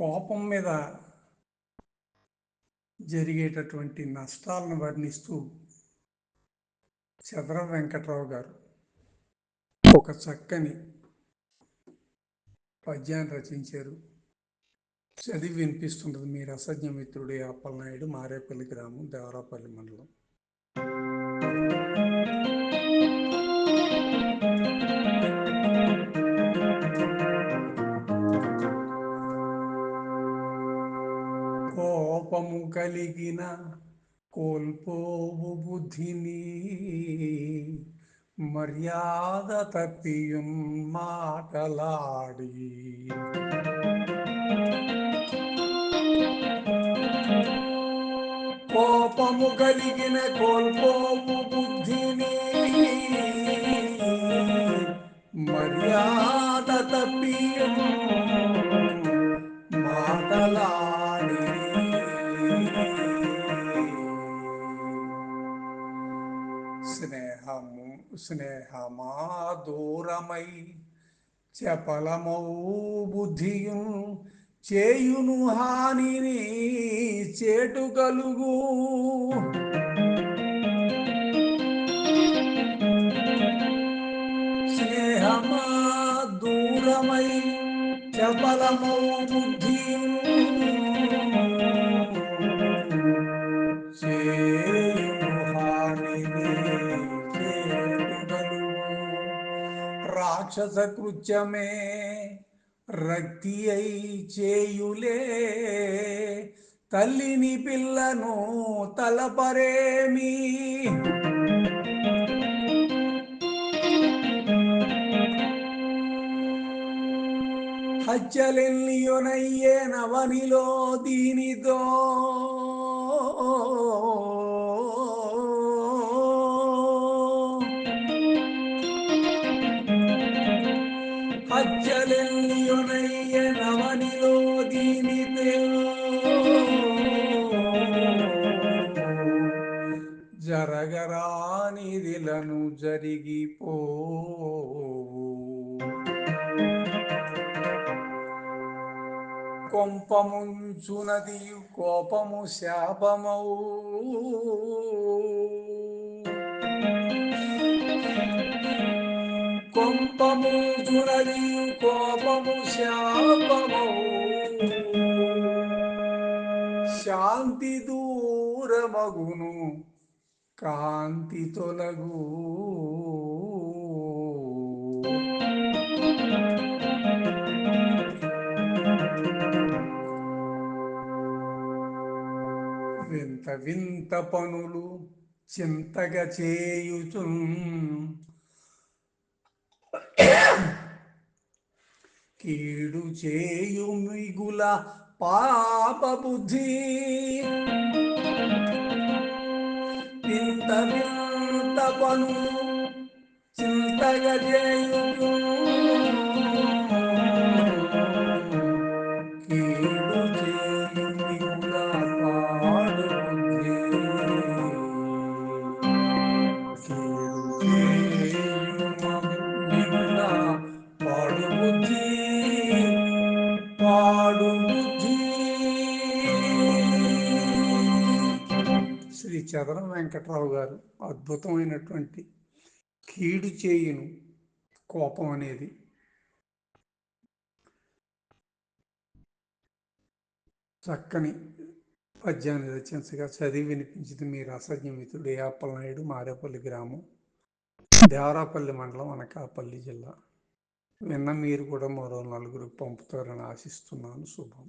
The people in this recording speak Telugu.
కోపం మీద జరిగేటటువంటి నష్టాలను వర్ణిస్తూ చదర వెంకట్రావు గారు ఒక చక్కని పద్యాన్ని రచించారు. చదివి వినిపిస్తున్నది మీ రసజ్ఞ మిత్రుడు అప్పలనాయుడు మారేపల్లి గ్రామం దేవరాపల్లి మండలం. కోపము కలిగిన కోల్పోవు బుద్ధిని. మర్యాద తప్పియం మాటలాడి. కోపము కలిగిన కోల్పోవు బుద్ధిని. మర్యాద తప్పియం స్నేహము స్నేహమా దూరమై చపలమౌ బుద్ధియు చేయును హానిని చేటు కలుగు స్నేహమా దూరమై చపలమౌ బుద్ధియు రాక్షస కృత్యమే రక్తి అయి చేయులే. తల్లిని పిల్లను తలపరేమి? హత్యలెల్లియునయ్యే నవనిలో దీనితో హత్యలెల్లియునయ్య నవనిలో దీనితో జరగరానిదిలను జరిగిపో కొంపముంచునది కోపము శాపమౌ. కొంపముంచునది కోపము శాపము. శాంతి దూరమగును కాంతి తొలగు. వింత వింత పనులు చింతగా చేయుచు కీడు చేయు మిగుల పాప బుద్ధి వింత వింత పను చింతగా చేయుచు వాడు శ్రీ చదరం వెంకట్రావు గారు అద్భుతమైనటువంటి కీడు చేయును కోపం అనేది. చక్కని పద్యాన్ని రచించగా చదివి వినిపించింది మీ రసజ్ఞమితుడు మిత్రుడు మారేపల్లి గ్రామం. దేవరాపల్లి మండలం అనకాపల్లి జిల్లా. నిన్న మీరు కూడా మరో నలుగురికి పంపుతారని ఆశిస్తున్నాను. శుభం.